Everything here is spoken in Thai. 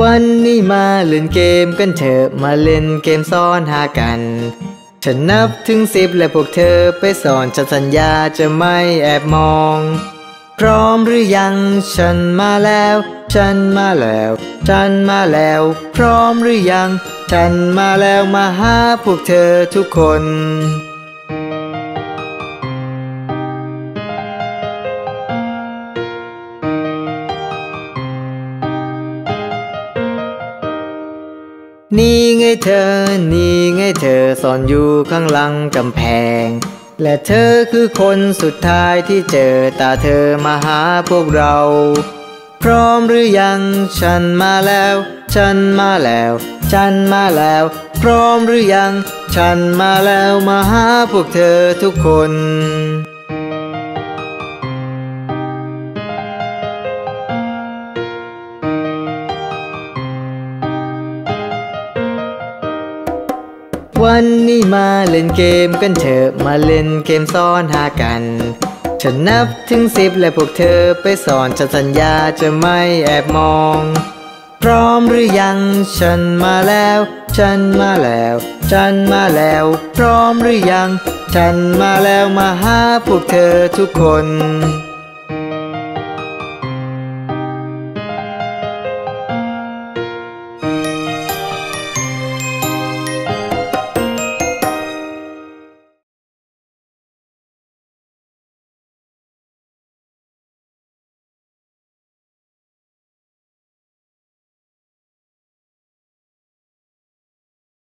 วันนี้มาเล่นเกมกันเถอะมาเล่นเกมซ่อนหากัน ฉันนับถึงสิบและพวกเธอไปสอนฉันสัญญาจะไม่แอบมอง พร้อมหรือยัง ฉันมาแล้ว ฉันมาแล้ว ฉันมาแล้ว พร้อมหรือยัง ฉันมาแล้วมาหาพวกเธอทุกคน นี่ไงเธอ นี่ไงเธอซ่อนอยู่ข้างหลังกำแพง และเธอคือคนสุดท้ายที่เจอตาเธอมาหาพวกเรา พร้อมหรือยัง ฉันมาแล้ว ฉันมาแล้ว ฉันมาแล้ว พร้อมหรือยัง ฉันมาแล้วมาหาพวกเธอทุกคน วันนี้มาเล่นเกมกันเถอะ มาเล่นเกมซ่อนหากัน ฉันนับถึงสิบและพวกเธอไปสอนฉันสัญญาจะไม่แอบมอง พร้อมหรือยัง ฉันมาแล้ว ฉันมาแล้ว ฉันมาแล้ว พร้อมหรือยัง ฉันมาแล้วมาหาพวกเธอทุกคน